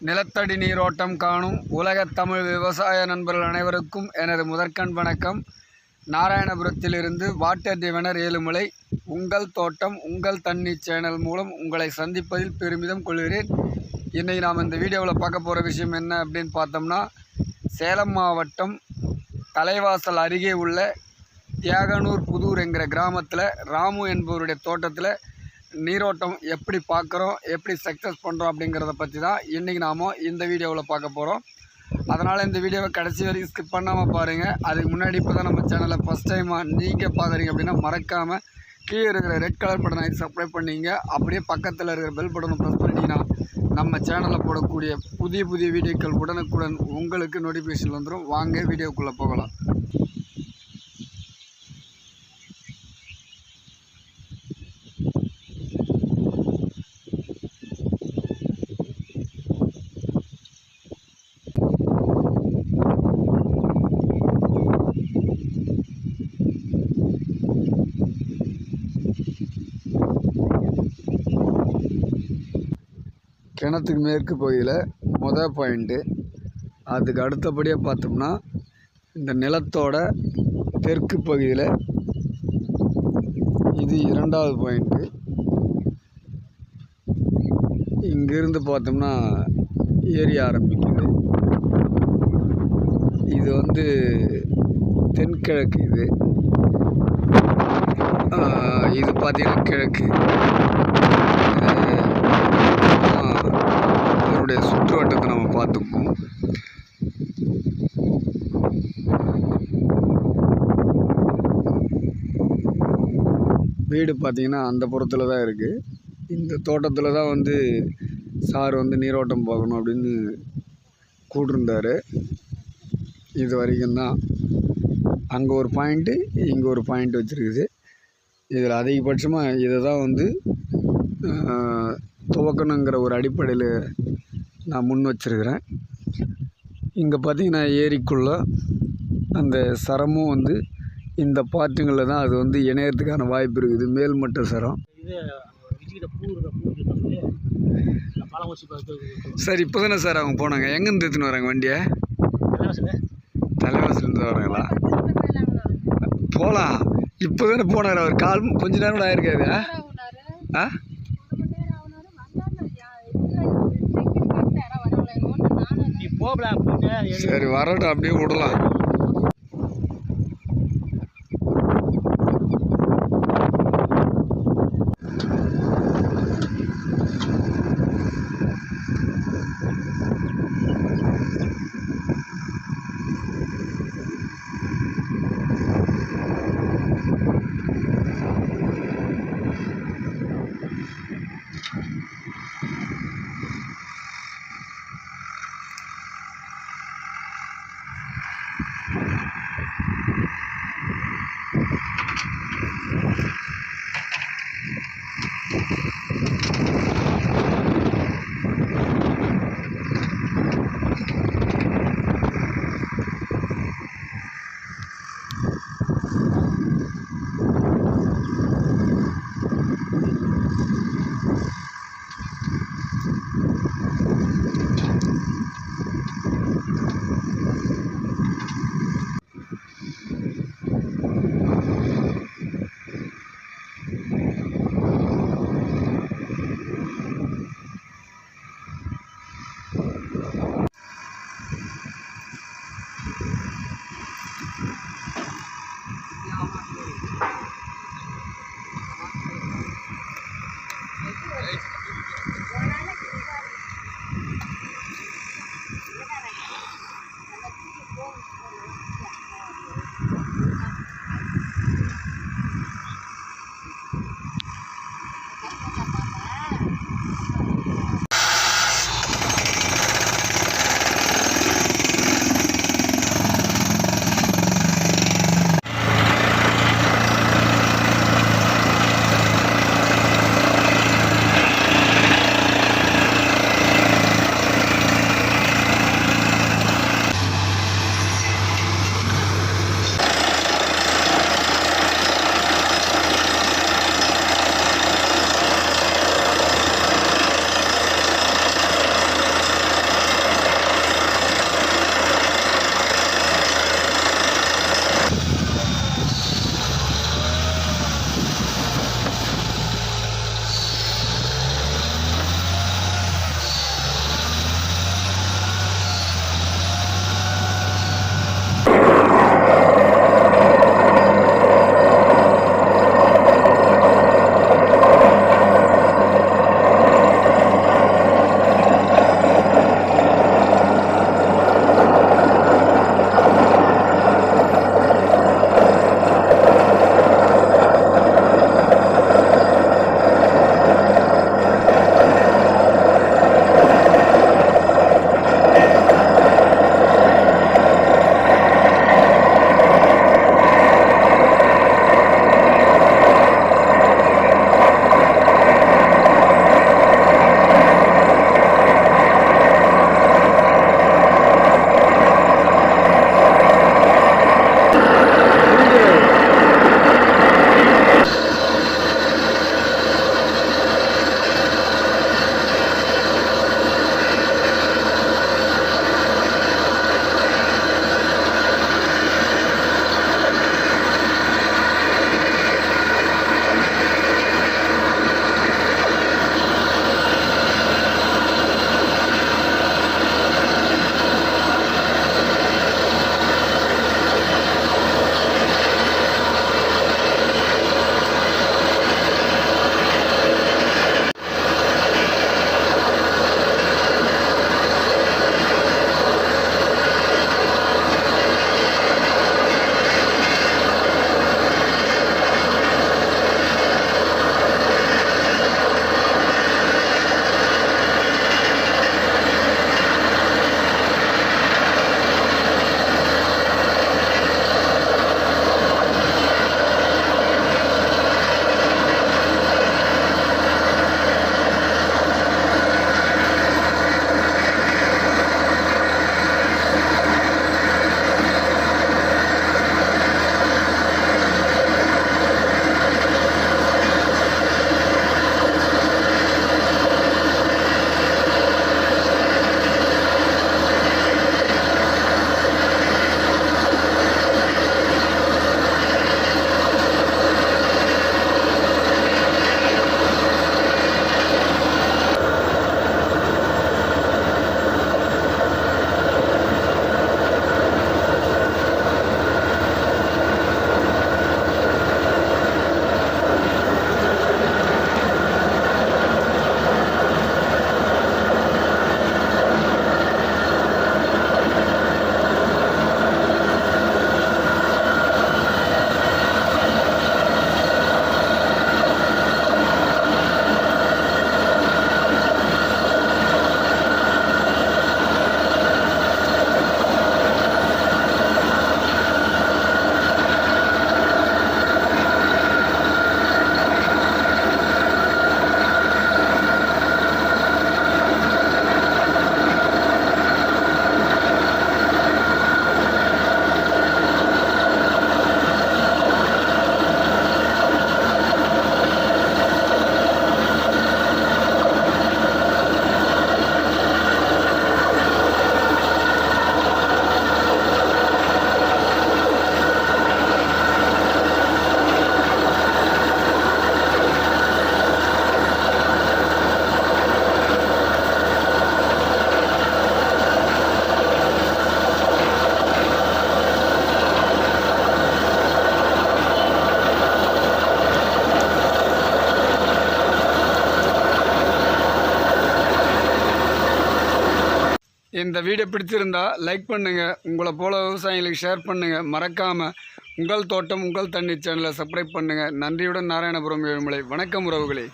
நிலத்தடி நீரோட்டம் காணும் உலகத் தமிழ் விவசாய நண்பர்கள் அனைவருக்கும் எனது முதற்கண் வணக்கம். நாராயணபுரத்திலிருந்து வாட்டர் டிவனர் ஏழுமலை உங்கள் தோட்டம் உங்கள் தண்ணி சேனல் மூலம் உங்களை சந்திப்பதில் பெருமிதம் கொள்கிறேன். இன்றைக்கி நாம் இந்த வீடியோவில் பார்க்க போகிற விஷயம் என்ன அப்படின்னு பார்த்தோம்னா சேலம் மாவட்டம் தலைவாசல் அருகே உள்ள தியாகனூர் புதூர் என்கிற கிராமத்தில் ராமு என்பவருடைய தோட்டத்தில் நீரோட்டம் எப்படி பார்க்குறோம் எப்படி சக்ஸஸ் பண்ணுறோம் அப்படிங்கிறத பற்றி தான் இன்றைக்கி நாம் இந்த வீடியோவில் பார்க்க போகிறோம் அதனால் இந்த வீடியோவை கடைசி வரைக்கும் ஸ்கிப் பண்ணாமல் பாருங்கள் அதுக்கு முன்னாடி இப்போ தான் நம்ம சேனலை ஃபஸ்ட் டைமாக நீங்கள் பார்க்குறீங்க அப்படின்னா மறக்காமல் கீழே இருக்கிற ரெட் கலர் பட்டனை சப்ஸ்கிரைப் பண்ணிங்க. அப்படியே பக்கத்தில் இருக்கிற பெல் பட்டனை ப்ரெஸ் பண்ணிட்டீங்கன்னா நம்ம சேனலில் போடக்கூடிய புதிய புதிய வீடியோக்கள் உடனுக்குடன் உங்களுக்கு நோட்டிஃபிகேஷன் வந்துடும் வாங்க வீடியோக்குள்ளே போகலாம். கிணத்துக்கு மேற்கு பகுதியில் மொதல் பாயிண்ட்டு அதுக்கு அடுத்தபடியாக பார்த்தோம்னா இந்த நிலத்தோட தெற்கு பகுதியில் இது இரண்டாவது பாயிண்ட்டு இங்கிருந்து பார்த்தோம்னா ஏரிய ஆரம்பிக்குது. இது வந்து தென்கிழக்கு இது. இது பார்த்தீங்கன்னா கிழக்கு. அதனுடைய சுற்றுவட்டத்தை நம்ம பார்த்துக்குவோம் வீடு பார்த்தீங்கன்னா அந்த புறத்தில் தான் இருக்குது இந்த தோட்டத்தில் தான் வந்து சார் வந்து நீரோட்டம் பார்க்கணும் அப்படின்னு கூட்டிருந்தாரு. இது வரைக்கும் தான். அங்கே ஒரு பாயிண்ட்டு இங்கே ஒரு பாயிண்ட் வச்சுருக்குது. இதில் அதிகபட்சமாக இதை தான் வந்து துவக்கணுங்கிற ஒரு அடிப்படையில் நான் முன் வச்சிருக்கிறேன். இங்கே பார்த்தீங்கன்னா ஏரிக்குள்ளே அந்த சரமும் வந்து இந்த பாட்டுங்களில் தான் அது வந்து இணையறதுக்கான வாய்ப்பு இருக்குது. மேல்மட்ட சரம். சார் இப்போ தானே சார் அவங்க போனாங்க. எங்கேருந்து எடுத்துன்னு வராங்க வண்டியை? தலைவாசல்? தலைவாசலேருந்து வராங்களா? போகலாம் இப்போ தானே போனார். அவர் கால் கொஞ்ச நேரம் கூட ஆயிருக்காது. ஆ? சரி வரட்டும் அப்படியே விடலாம். இந்த வீடியோ பிடிச்சிருந்தால் லைக் பண்ணுங்கள் உங்களை போல விவசாயிகளுக்கு ஷேர் பண்ணுங்கள் மறக்காமல் உங்கள் தோட்டம் உங்கள் தண்ணி சேனலை சப்ஸ்கிரைப் பண்ணுங்கள் நன்றியுடன் நாராயணபுரம் ஏழுமலை. வணக்கம் உறவுகளே.